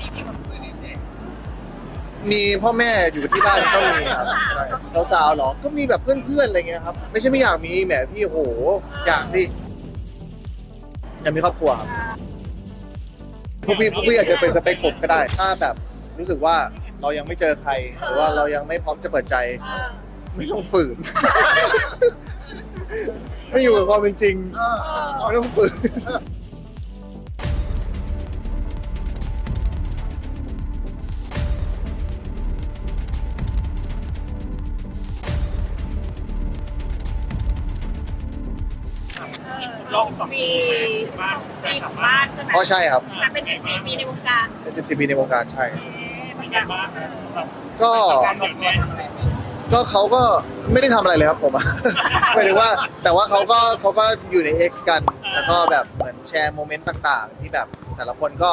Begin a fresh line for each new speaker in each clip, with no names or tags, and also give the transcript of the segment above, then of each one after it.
นี้มีคนคุยไหมเจ๊
มีพ่อแม่อยู่ที่บ้านก็มีครับใช่สาวๆเหรอ ก็มีแบบเพื่อนๆอะไรเงี้ยครับ ไม่ใช่ไม่อยากมีแหมพี่โห อยากสิอยากมีครอบครัวครับพวกพี่พวกพี่อาจจะเป็นสเปคผมก็ได้ ถ้าแบบรู้สึกว่าเรายังไม่เจอใคร หรือว่าเรายังไม่พร้อมจะเปิดใจ ไม่ต้องฝืน ไม่อยู่กับความเป็นจริงไม่ต้องฝืน
ลองสองปีบ้านแฟน
มี
คลับ
บ้า
บ้าน
นใช่ไหม
อ๋อใช่ครับ
แต่เป็นสิบสี่ปีในวงการ
เป็นสิบสี่ปีในวงการใช่
เป็นไงบ้างแบบ
ก็
การเดี๋ยวนี้
ก็เขาก็ไม่ได้ทำอะไรเลยครับผมอะหมายถึงว่า แต่ว่าเขาก็เขาก็อยู่ใน X กัน แล้วก็แบบเหมือนแชร์โมเมนต์ต่าง ๆ ที่แบบแต่ละคนก็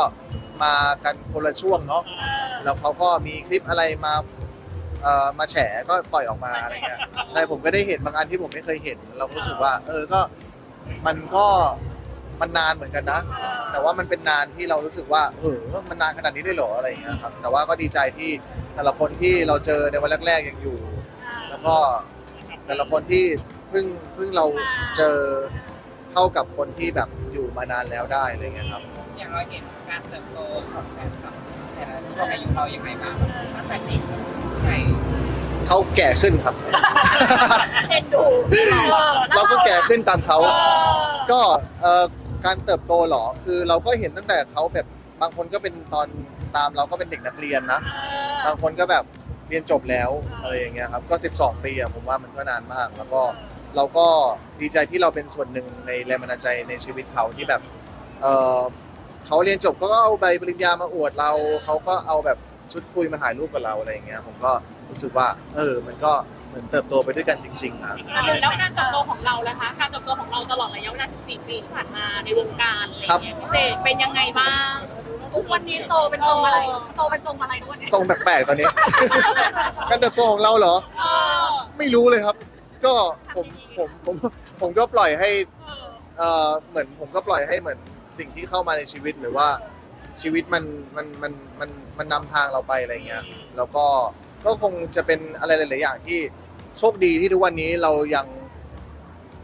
มากันคนละช่วงเนาะแล้วเขาก็มีคลิปอะไรมาเอ่อมาแฉก็ปล่อยออกมาอะไรเงี้ยใช่ผมก็ได้เห็นบางอันที่ผมไม่เคยเห็น เราก็รู้สึกว่า เออก็ มันก็มันนานเหมือนกันนะ แต่ว่ามันเป็นนานที่เรารู้สึกว่าเออมันนานขนาดนี้ได้เหรออะไรอย่างเงี้ยครับ แต่ว่าก็ดีใจที่แต่ละคนที่เราเจอในวันแรกๆยังอยู่ แล้วก็แต่ละคนที่เพิ่งเพิ่งเราเจอเข้ากับคนที่แบบอยู่มานานแล้วได้อะไรเงี้ยครับ
อย่างเราเห็นการเติบโตของแฟนคลับแต่ละช่วงอายุเรายังไงบ้างตั้งแต่เด็กจนผู้ใหญ่
เขาแก่ขึ้นครับ
เอ็นดูออ
เราก็แก่ขึ้นตามเขา
เออ
ก็เอ่อการเติบโตเหรอ คือเราก็เห็นตั้งแต่เขาแบบบางคนก็เป็นตอนตามเราก็เป็นเด็กนักเรียนนะ บางคนก็แบบเรียนจบแล้วอะไรอย่างเงี้ยครับ ก็ 12 ปีอะผมว่ามันก็นานมาก แล้วก็เราก็ดีใจที่เราเป็นส่วนหนึ่งในแรงบันดาลใจในชีวิตเขาที่แบบเออเขาเรียนจบเขาก็เอาใบปริญญามาอวดเรา เขาก็เอาแบบชุดคุยมาถ่ายรูปกับเราอะไรอย่างเงี้ย ผมก็ รู้สึกว่า เออ มันก็เหมือนเติบโตไปด้วยกันจริงๆนะ
แล้วการเติบโตของเราล่ะคะ การเติบโตของเราตลอดระยะเวลา 14 ปีที่ผ่านมาในวงการอะไรอย่างเงี้ยพี่เจเป็นยังไงบ้าง
ทุกวันนี้โตเป็นทรงอะไร โตเป็นทรงอะไรทุกวันนี้
ทรงแปลกๆตอนนี้ การเติบโตของเราเหรอ
เออ
ไม่รู้เลยครับ ก็ผมผมผมผมก็ปล่อยให้
เออ
เอ่อเหมือนผมก็ปล่อยให้เหมือนสิ่งที่เข้ามาในชีวิตหรือว่าชีวิตมันมันมันมันมันนำทางเราไปอะไรเงี้ย แล้วก็ ก็คงจะเป็นอะไรหลาย ๆ อย่างที่โชคดีที่ทุกวันนี้เรายัง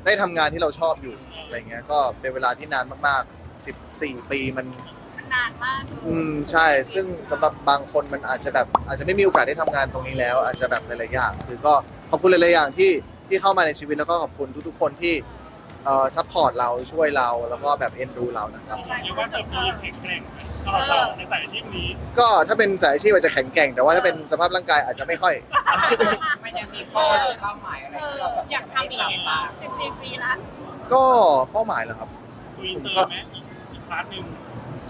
ได้ทำงานที่เราชอบอยู่อะไรเงี้ย ก็เป็นเวลาที่นานมาก ๆ 14 ปีมัน
มันนานมาก
อืมใช่ ซึ่งสำหรับบางคนมันอาจจะแบบอาจจะไม่มีโอกาสได้ทำงานตรงนี้แล้ว อาจจะแบบหลายๆอย่าง คือก็ขอบคุณหลายๆอย่างที่ที่เข้ามาในชีวิตแล้วก็ขอบคุณทุกๆคนที่ เอ่อซัพพอร์ตเราช่วยเราแล้วก็แบบเอ็นดูเรานะครับ
เรียกว่าเติบโตอย่างแข็งแกร่งสำหรับเราในสายอาชีพนี้
ก็ถ้าเป็นสายอาชีพอาจจะแข็งแกร่ง แต่ว่าถ้าเป็นสภาพร่างกายอาจจะไม่ค่อย
มันยังมีเป้าหรือเป้าหมายอะไรที่เราแบบ
อยากทำอีก
ทำบ้าง
14ปีละ
ก็เป้าหมายเหรอครับ
คุยอินเตอร์ไหมอีกอีกพาร์ทหนึ่ง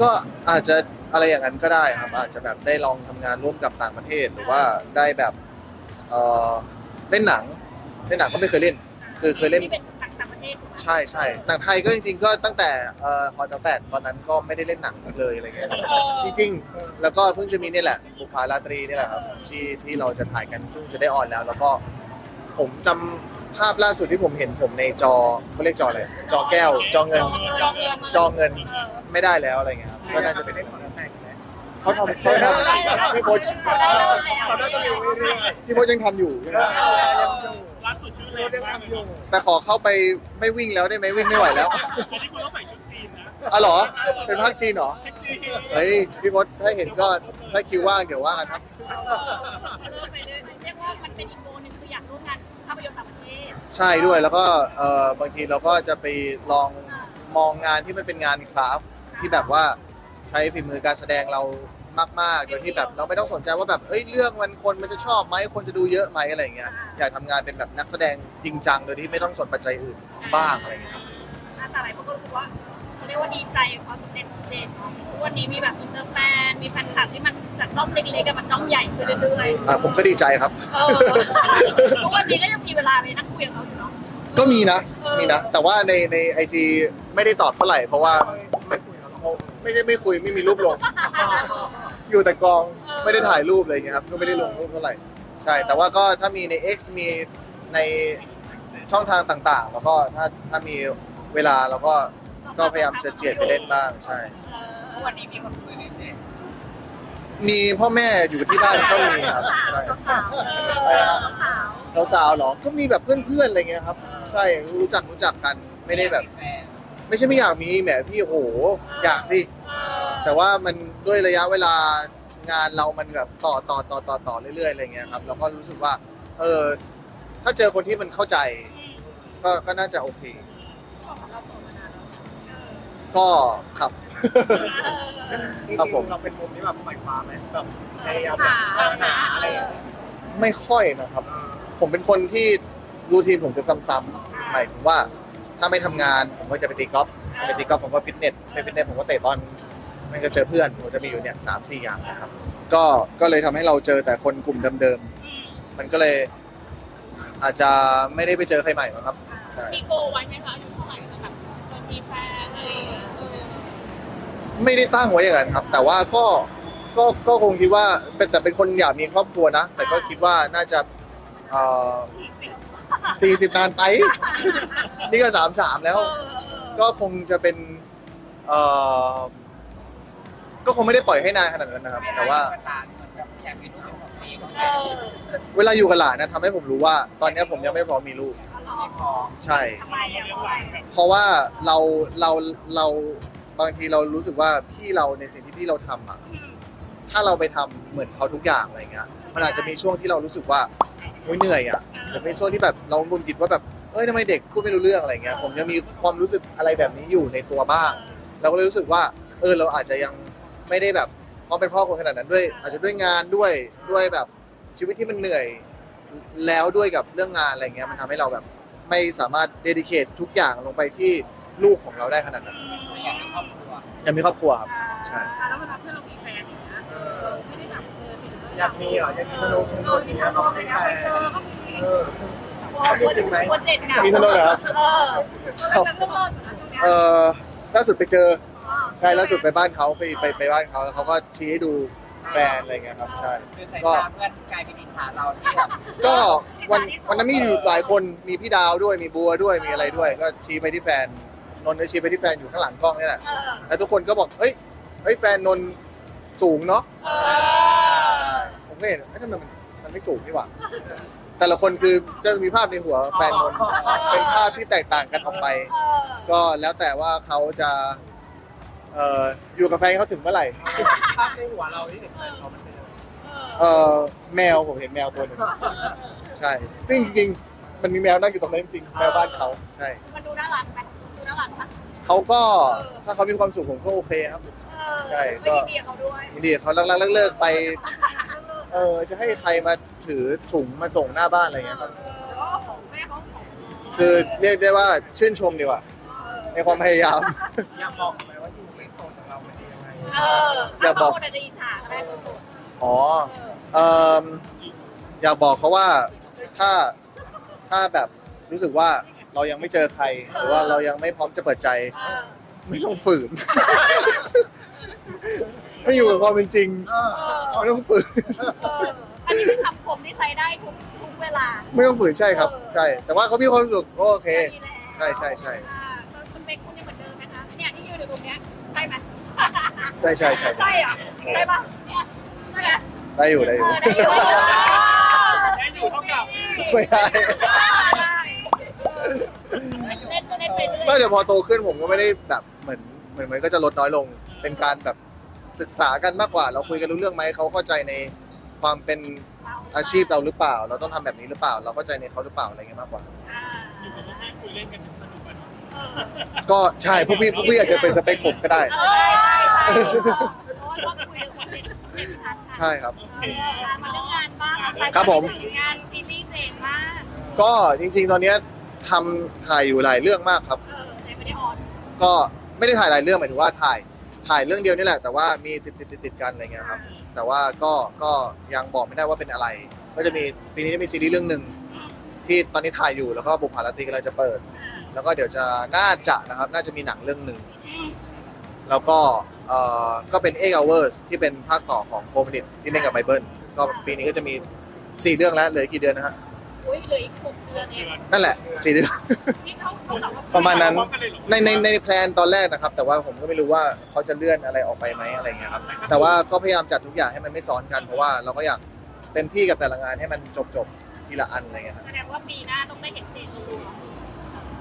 ก็อาจจะอะไรอย่างนั้นก็ได้ครับ อาจจะแบบได้ลองทำงานร่วมกับต่างประเทศหรือว่าได้แบบเอ่อเล่นหนังเล่นหนังก็ไม่เคยเล่น คือเคยเล่น
ที่เป็น ต่างประเทศ
ใช่ใช่หนังไทยก็จริง ๆ ก็ตั้งแต่เอ่อฮอตแตกตอนนั้นก็ไม่ได้เล่นหนังเลยอะไรเงี้ย
เออ
จริงๆ แล้วก็เพิ่งจะมีนี่แหละบุพาราตรีนี่แหละครับที่ที่เราจะถ่ายกันซึ่งจะได้ออนแล้ว แล้วก็ผมจำภาพล่าสุดที่ผมเห็นผมในจอเขาเรียกจออะไรจอแก้ว จอเงิน
จองเงิน
จอเงินไม่ได้แล้วอะไรเงี้ยครับก็น่าจะเป็นเขาทำเขาทำพี่พศ
ได้เริ่มแล้ว
เราได้ต้องอยู่เรื่อย
พี่พศยังทำอยู่
ๆ ล่าสุดชื่อแรงมากเลยเนอะ
แต่ขอเข้าไปไม่วิ่งแล้วได้ไหมวิ่งไม่ไหวแล้ว
อันนี้คุณต้องใส่ชุดจีนนะ
อ๋อเหรอ เป็นภาคจีนเหรอ
เซ็กซี่
เฮ้ยพี่พศถ้าเห็นก็ถ้าคิวว่างเดี๋ยวว่ากันครับ
เริ่มไปเรื่อยๆเรียกว่ามันเป็นอีกโมหนึงคืออยากร่วมงานภาพยนตร์ต่างประเทศ
ใช่ด้วยแล้วก็เอ่อบางทีเราก็จะไปลองมองงานที่มันเป็นงานคราฟต์ที่แบบว่าใช้ฝีมือการแสดงเรา มาก ๆ โดยที่แบบเราไม่ต้องสนใจว่าแบบเอ้ยเรื่องมันคนมันจะชอบไหมคนจะดูเยอะไหมอะไรอย่างเงี้ยอยากทำงานเป็นแบบนักแสดงจริงจังโดยที่ไม่ต้องสนปัจจัยอื่นบ้างอะไรอย่างเงี้ยครับ
แต่หลายคนก็รู้สึกว่าเขาเรียกว่าดีใจกับความสำเร็จของเจนเนาะทุกวันนี้มีแบบอินเตอร์แฟน มีแฟนคลับที่มันจากด้อมเล็กๆกันมันด้อมใหญ่ขึ้นเรื่อย
อะผมก็ดีใจครับ
ๆเออทุกวันนี้ก็ยังมีเวลาไปนั่งคุยกับเขาอยู่เนาะ
ก็มีนะ
เออ
มีนะ แต่ว่าในในไอจีไม่ได้ตอบเท่าไหร่เพราะว่าไม่ไม่ได้ไม่คุยไม่มีรูปลงอ ยู่แต่กองไม่ได้ถ่ายรูปอะไรอย่างเงี้ยครับก็ไม่ได้ลงรูปเท่าไหร่ ใช่ แต่ว่าก็ถ้ามีใน X มีในช่องทางต่างๆ แล้วก็ถ้าถ้ามีเวลาเราก็ก็พยายามจะเจียดไปเล่นบ้างใช่
ทุกวันนี้มีคนคุยไหมเจ๊
กมีพ่อแม่อยู่ที่บ้านก็มีครับใช่
เออ
สาวๆเหรอ ก็มีแบบเพื่อนๆอะไรเงี้ยครับ ใช่รู้จักรู้จักกันไม่ได้แบบ
ฟน
ไม่ใช่ไม่อยากมีแหมพี่โอ้โหอยากสิ
เออ
แต่ว่ามันด้วยระยะเวลางานเรามันแบบต่อต่อต่อต่อต่อเรื่อยๆอะไรเงี้ยครับเราก็รู้สึกว่า เออถ้าเจอคนที่มันเข้าใจ ก็ก็น่าจะโอเคก็ครับครับผม
เราเป็นมุมที่แบบปล่อยความไหมแบบพยายามแบบตามหาอะไรอย่างเงี้ย
ไม่ค่อยนะครับ ผมเป็นคนที่รูทีนผมจะซ้ำๆหมายถึงว่าถ้าไม่ทำงานผมก็จะไปตีกอล์ฟไปตีกอล์ฟผมก็ฟิตเนสไปฟิตเนสผมก็เตะบอล มันก็เจอเพื่อนผมจะมีอยู่เนี่ยสามสี่อย่างนะครับ ก็ก็เลยทำให้เราเจอแต่คนกลุ่มเดิมๆมันก็เลย อาจจะไม่ได้ไปเจอใครใหม่มั้งครับใช่
มีโกไว้ไหมคะอยู่เท่าไหร่จะแบบจะมีแฟนอะไรอย่างเงี้ยเออ
ไม่ได้ตั้งไว้อย่างนั้นครับ แต่ว่าก็ก็ก็คงคิดว่าเป็นแต่เป็นคนอยากมีครอบครัวนะ แต่ก็คิดว่าน่าจะเอ่อสี่สิบนานไป นี่ก็สามสามแล้ว
เออ
ก็คงจะเป็นเอ่อ ก็คงไม่ได้ปล่อยให้นานขนาดนั้นนะครับ แต่ว่า
เวลาเหมือนแบบอยากมีลูกเป็นของตัวเอง
เออ
เวลาอยู่กับหลานนะทำให้ผมรู้ว่า ตอนนี้ผมยังไม่พร้อมมีลูก
ไม่พอ
ใช่
ทำไมอะเพราะอะไรอะ
เพราะว่าเราเราเราบางทีเรารู้สึกว่าพี่เราในสิ่งที่พี่เราทำอะ
อืม
ถ้าเราไปทำเหมือนเขาทุกอย่างอะไรเงี้ย มันอาจจะมีช่วงที่เรารู้สึกว่าโอ๊ยเหนื่อยอะหรือเป็นช่วงที่แบบเรางุนกิดว่าแบบ เอ้ยทำไมเด็กพูดไม่รู้เรื่องอะไรเงี้ย ผมยังมีความรู้สึกอะไรแบบนี้อยู่ในตัวบ้าง เราก็เลยรู้สึกว่า เออ เราอาจจะยัง ไม่ได้แบบพร้อมเป็นพ่อคนขนาดนั้นด้วย อาจจะด้วยงานด้วยด้วยแบบชีวิตที่มันเหนื่อยแล้วด้วยกับเรื่องงานอะไรเงี้ยมันทำให้เราแบบไม่สามารถเดดิเคททุกอย่างลงไปที่ลูกของเราได้ขนาดนั้น
ไม่อยากมีครอบครัว
ยังมีครอบครัวครับ ใช่
อ่าแล้วเวลาเพื่อนเรามีแฟนอย่างเงี้ยเราไม่ได้แบบเออถึง
อยากมีเหรออยากมีธนู
เออมีทางโลกเลยนะไปเจอก็มี
เออ
โปรเจกต์โปรเจกต์นะ
มีถนนเหรอครับ
เออเป็นเรื่องเลิศอยู่นะช่วงเนี้ย
เออล่าสุดไปเจอ
อ๋อ
ใช่ล่าสุดไปบ้านเขาไปไปไปบ้านเขาแล้วเขาก็ชี้ให้ดูแฟนอะไรเงี้ยครับ ใช่
คือสายตาเพื่อนกลายเป็นอิจฉาเราที่แบบ
ก็วันวันนั้นมีอยู่หลายคนมีพี่ดาวด้วยมีบัวด้วยมีอะไรด้วย ก็ชี้ไปที่แฟนนนท์ก็ชี้ไปที่แฟนอยู่ข้างหลังกล้องนี่แหละ
เออ
แล้วทุกคนก็บอกเอ้ยเฮ้ยแฟนนนท์สูงเนาะ
เออ
ผมก็เห็นเอ้ยทำไมมันมันไม่สูงนี่หว่าแต่ละคนคือจะมีภาพในหัวแฟนนนท์เป็นภาพที่แตกต่างกันออกไป
เออ
ก็แล้วแต่ว่าเขาจะ เอ่ออยู่กับแฟนเขาถึงเมื่อไหร่
ภาพในหัวเราที่เห็นแฟนเขามันเป็นยังไง
เออแมวผมเห็นแมวตัวหนึ่งใช่ ซึ่งจริงๆมันมีแมวนั่งอยู่ตรงนั้นจริงๆแมวบ้านเขาใช่
มันดูน่ารักไหมดูน่ารักปะ
เขาก็ถ้าเขามีความสุขผมก็โอเคครับ
เออ
ใช่ก็
ก็ยินดีกับเขาด้วย
ยินดีกับเขาลักๆเลิกๆไป เออจะให้ใครมาถือถุงมาส่งหน้าบ้านอะไรอย่างเงี้ยครับ
เออก็ของแม่เขาของ
คือเรียกได้ว่าชื่นชมดีกว่า ในความพยายาม
อยากบอกไหม
เออ
อย่าบอก
บางคนอาจจะอิจฉาก็ได้บางคน
อ๋อเอ่ออยากบอกเขาว่าถ้าถ้าแบบรู้สึกว่าเรายังไม่เจอใคร หรือว่าเรายังไม่พร้อมจะเปิดใจ
เออ
ไม่ต้องฝืนให้อยู่กับความเป็นจริง
เออ
เออ
ไม่ต้องฝืน
เอออันนี้เป็นคำคมที่ใช้ได้ทุกทุกเวลา
ไม่ต้องฝืนใช่ครับ ใช่ แต่ว่าเขามีความสุขก็โอเค
ดีแล้ว
ใช่ใช่ใช่
อ่าแล้วคุณเป๊กคุณยังเหมือนเดิมไหมคะเนี่ยที่ยืนอยู่ตรงเนี้ยใช่ไหม
ใช่ใช่ใช่
ใช่เหรอใช่ปะเนี่ยใช่ไหม
ได้อยู่ได้อ
เอยู่อได้อยู่
ได้อยู่เท่ากับ
ไม่ได้
ได้เล่นก็เล่นไปเรื่อย
ไม่เดี๋ยวพอโตขึ้นผมก็ไม่ได้แบบเหมือนเหมือนมันก็จะลดน้อยลง เป็นการแบบศึกษากันมากกว่า เราคุยกันรู้เรื่องไหมเขาเข้าใจในความเป็นอาชีพเราหรือเปล่า เราต้องทำแบบนี้หรือเปล่า เราเข้าใจในเขาหรือเปล่าอะไรเงี้ยมากกว่า
อ่า
อยู่กับพี่คุยเล่นกันสนุ กอะ
เออ
ก็ใช่พวกพี่พวกพี่อาจจะเป็นสเปคผมก็ได้
ใช่ใช่ใช่เพราะว่าชอบคุยกับคนเป็นเป็นพัน
ใช่ครับ
เออมาเรื่องงานบ้าง
ครับผม
งานซีรีส์เจนมาก
ก็จริง ๆ ตอนเนี้ยทำถ่ายอยู่หลายเรื่องมากครับ
เออแต่ไม่ได้ออน
ก็ไม่ได้ถ่ายหลายเรื่องหมายถึงว่าถ่ายถ่ายเรื่องเดียวนี่แหละ แต่ว่ามีติดติดติดติดกันอะไรเงี้ยครับ แต่ว่าก็ก็ยังบอกไม่ได้ว่าเป็นอะไร ก็จะมีปีนี้จะมีซีรีส์เรื่องหนึ่งที่ตอนนี้ถ่ายอยู่แล้วก็บุพผารตรีกำลังจะเปิด แล้วก็เดี๋ยวจะน่าจะนะครับน่าจะมีหนังเรื่องหนึ่ง แล้วก็เอ่อก็เป็น Eight Hours ที่เป็นภาคต่อของโคมดิตที่เล่นกับไบเบิลก็ปีนี้ก็จะมีสี่เรื่องแล้วเหลืออกกี่เดือนนะฮะ
อุ้ยเหลืออีกหกเดือนเอง
นั่นแหละสี่เดือน
นี่เขาเขาแบบว่า
ประมาณนั้น
พร้อมกันเลยเหรอ
ในในในแพลนตอนแรกนะครับ แต่ว่าผมก็ไม่รู้ว่าเขาจะเลื่อนอะไรออกไปไหมอะไรเงี้ยครับแต่ว่าก็พยายามจัดทุกอย่างให้มันไม่ซ้อนกันเพราะว่าเราก็อยากเต็มที่กับแต่ละงานให้มันจบจบๆทีละอันอะไรเงี้ยครับ
แสดงว่าปีหน้าต้องได้เห็นเจนรัวๆ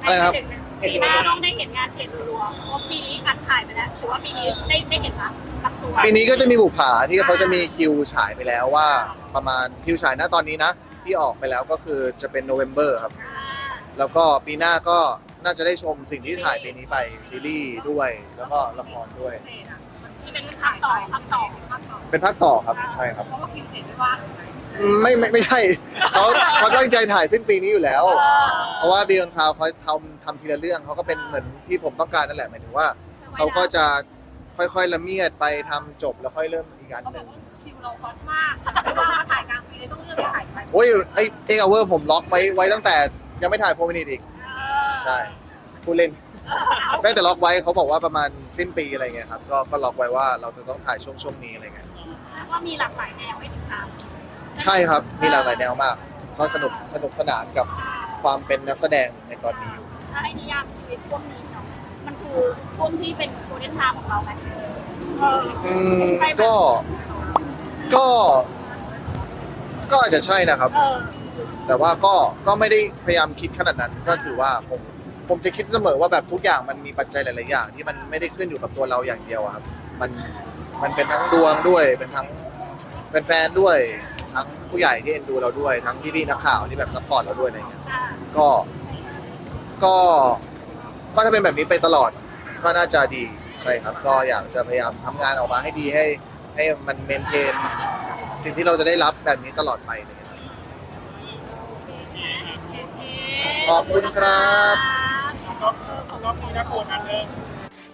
อะไรนะครับ
ปีหน้าต้องได้เห็นงานเจนรัวๆเพราะปีนี้อัดถ่ายไปแล้วถือว่าปีนี้ได้ได้เห็นละตัดตัว
ปีนี้ก็จะมีบุปผาที่เขาจะมีคิวฉายไปแล้วว่า ประมาณคิวฉายณตอนนี้นะ ที่ออกไปแล้วก็คือจะเป็นโนเวม ber ครับ
อ่า
แล้วก็ปีหน้าก็น่าจะได้ชมสิ่งที่ถ่ายปีนี้ไปซีรีส์ด้วย แล้วก็ละครด้วย
ที่เป็นภาคต่อภาคต่อภาคต่อ
เป็นภาคต่อครับใช่ครับ
เพราะว่าคิวเจ็ดไม่ว่าง
อืม ไม่ไม่ไม่ใช่ เขาเขาตั้งใจถ่ายสิ้นปีนี้อยู่แล้ว เพราะว่าบียอนคาวเขาทำทำทีละเรื่องเขาก็เป็นเหมือนที่ผมต้องการนั่นแหละหมายถึงว่าเขาก็จะค่อยๆละเมียดไปทำจบแล้วค่อยเริ่มอีกอัน
เขา
ห
บอ
นึ่
ก
ง
ว่าคิวเราฮอตมากเพราะว่ามาถ่ายกลางปีเลยต้องเลือกไปถ่ายไป
โอ้ยไอเอ็กเวอร์ผมล็อกไว้ไว้ตั้งแต่ยังไม่ถ่ายโฟมินิตอีก ใช่ผู้เล่นแม้แต่ล็อกไว้เขาบอกว่าประมาณสิ้นปีอะไรเงี้ยครับก็ก็ล็อกไว้ว่าเราจะต้องถ่ายช่วงช่วงนี้อะไรเงี้ย
ว่ามีหลากหลายแนวให้ติดตาม
ใช่ครับมีหลากหลายแนวมากก็สนุกสนุกสนานกับความเป็นนักแสดงในตอนนี้อยู่
ถ้าให้นิยามชีวิตช่วงนี้เนาะมันคือช่วงที่เป็นโกลเด้นไทม์ของเราไหมเออ
อืมก็ก็ ก็อาจจะใช่นะครับ
เออ
แต่ว่าก็ก็ไม่ได้พยายามคิดขนาดนั้น ก็ถือว่าผมผมจะคิดเสมอว่าแบบทุกอย่างมันมีปัจจัยหลาย ๆ อย่าง ที่มันไม่ได้ขึ้นอยู่กับตัวเราอย่างเดียวอะครับ มันมันเป็นทั้งดวงด้วยเป็นทั้งแฟนๆด้วย ทั้งผู้ใหญ่ที่เอ็นดูเราด้วย ทั้งพี่ๆนักข่าวที่แบบซัพพอร์ตเราด้วยอะไรเงี้ย
อ่า
ก็ ก็ก็ถ้าเป็นแบบนี้ไปตลอดก็น่าจะดีใช่ครับ ก็อยากจะพยายามทำงานออกมาให้ดีให้ ให้มันเมนเทนสิ่งที่เราจะได้รับแบบนี้ตลอดไปอะไรเลยครับขอบคุณครับ
รอบรอบนี้นะโคนันเริ่ม